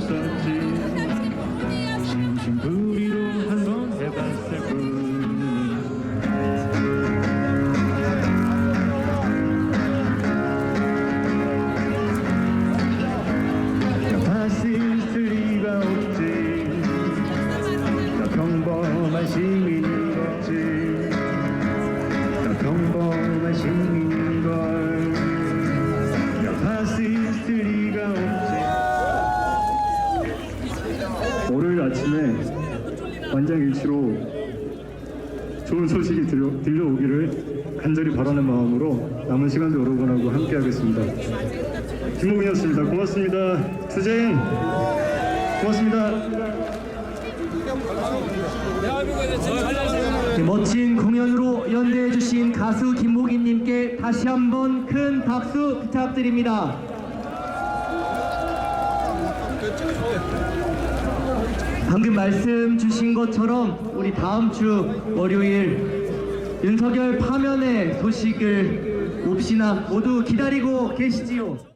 썼지 심심풀이로 한번 해봤을 뿐. 다시 있을 리가 없지. 나 평범한 시민 아침에 완장일치로 좋은 소식이 들려, 들려오기를 간절히 바라는 마음으로 남은 시간도 여러분하고 함께 하겠습니다. 김목이었습니다. 고맙습니다. 투쟁 고맙습니다. 네, 멋진 공연으로 연대해주신 가수 김목인님께 다시 한번 큰 박수 부탁드립니다. 방금 말씀 주신 것처럼 우리 다음 주 월요일 윤석열 파면의 소식을 몹시나 모두 기다리고 계시지요.